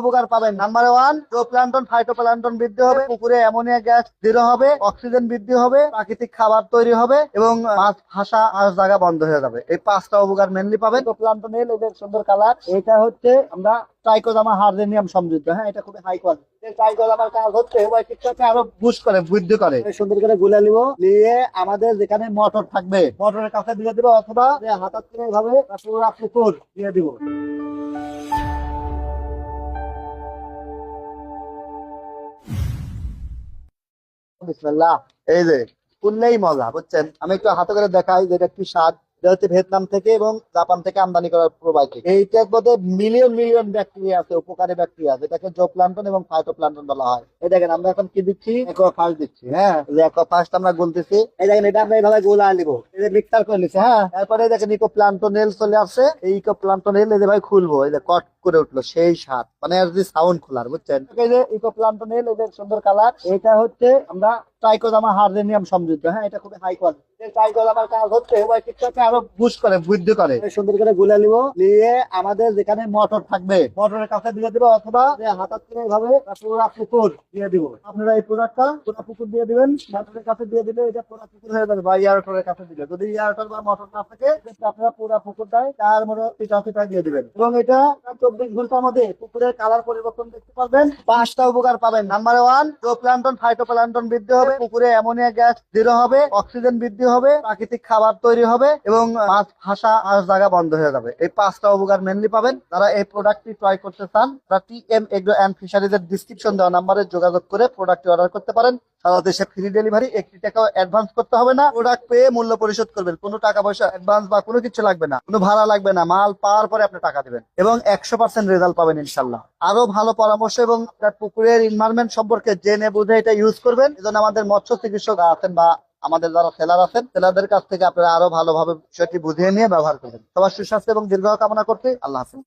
উপকার পাবেন। Number one plankton phytoplankton বৃদ্ধি হবে, পুকুরে অ্যামোনিয়া গ্যাস দৃঢ় হবে, অক্সিজেন বৃদ্ধি হবে, প্রাকৃতিক খাবার তৈরি হবে এবং মাছ আস জায়গা বন্ধ হয়ে যাবে। এই পাঁচটা উপকার মেনলি পাবেন। প্লান্টনের এদের সুন্দর কালার এটা হচ্ছে আমরা ট্রাইকোজামা হার্জেনিয়াম সমৃদ্ধ। হ্যাঁ এটা খুবই হাই কোয়ালিটি কাজ হচ্ছে আরও করে, বৃদ্ধি করে। সুন্দর করে আমাদের যেখানে মটর থাকবে মটরের কাছে দিয়ে দিব অথবা হাতার থেকে এভাবে পুকুর দিয়ে দিব। বিসমিল্লাহ। এই যে মজা, বুঝছেন? আমি একটু হাতে করে দেখাই যে এটা কি স্বাদ, এটা হচ্ছে ভিয়েতনাম থেকে এবং জাপান থেকে আমদানি করার এইটার মধ্যে মিলিয়ন মিলিয়ন ব্যাকটেরিয়া আছে, উপকারী ব্যাকটেরিয়া যেটাকে এবং বলা হয়। এই দেখেন, আমরা এখন কি দিচ্ছি? দিচ্ছি হ্যাঁ? ফার্স্ট আমরা গুলতেছি। এই দেখেন, এটা আমরা এইভাবে গোলা নিব। এই যে মিক্সার করে নিচ্ছি হ্যাঁ? তারপরে দেখেন ইকো প্লান্টনেল চলে আসছে। এই ইকো প্লান্টনেল এই যে ভাই খুলবো, এই যে কট করে উঠল সেই স্বাদ। মানে যে সাউন্ড খোলার, বুঝছেন? এই যে ইকো প্লান্টনেল এদের সুন্দর কালার এটা হচ্ছে আমরা ট্রাইকোজামা হার্জেনিয়াম সমৃদ্ধ হ্যাঁ? এটা খুবই হাই কোয়ালিটি পুকুর দিয়ে আপনারা এই পুরো পুকুর দিয়ে দিবেন মোটরের কাছে দিয়ে এটা পুকুর হয়ে যাবে, বা কাছে যদি বা না থাকে আপনারা পুরো তার মতো পিঠা পিঠা দিয়ে দিবেন। এবং এটা চব্বিশ ঘণ্টার মধ্যে পুকুরের কালার পরিবর্তন দেখতে পারবেন। পাঁচটা উপকার পাবেন। নাম্বার ওয়ান প্লান্টন ফাইটোপ্লান্টন বৃদ্ধি হবে। পুকুরে অ্যামোনিয়া গ্যাস দৃঢ় হবে অক্সিজেন বৃদ্ধি হবে, প্রাকৃতিক খাবার তৈরি হবে এবং মাছ ভাষা আস জায়গা বন্ধ হয়ে যাবে। এই পাঁচটা উপকার মেনলি পাবেন। যারা এই প্রোডাক্টটি ট্রাই করতে চান, তারা টি এম এগ্রো অ্যান্ড ফিশারিজের ডিসক্রিপশন দেওয়া নাম্বারে যোগাযোগ করে প্রোডাক্টটি অর্ডার করতে পারেন। সারা দেশে ফ্রি ডেলিভারি একটি টাকাও অ্যাডভান্স করতে হবে না। প্রোডাক্ট পেয়ে মূল্য পরিশোধ করবেন। কোনো টাকা পয়সা অ্যাডভান্স বা কোনো কিছু লাগবে না। কোনো ভাড়া লাগবে না। মাল পাওয়ার পরে আপনি টাকা দেবেন। এবং একশো পার্সেন্ট রেজাল্ট পাবেন ইনশাল্লাহ আরও ভালো পরামর্শ এবং পুকুরের ইনভারমেন্ট সম্পর্কে জেনে বুঝে এটা ইউজ করবেন। এজন্য আমাদের মৎস্য চিকিৎসক আছেন বা আমাদের যারা সেলার আছেন সেলারদের কাছ থেকে আপনারা আরও ভালোভাবে বিষয়টি বুঝিয়ে নিয়ে ব্যবহার করবেন। সবার সুস্বাস্থ্য এবং দীর্ঘ কামনা করতে আল্লাহ হাফিজ।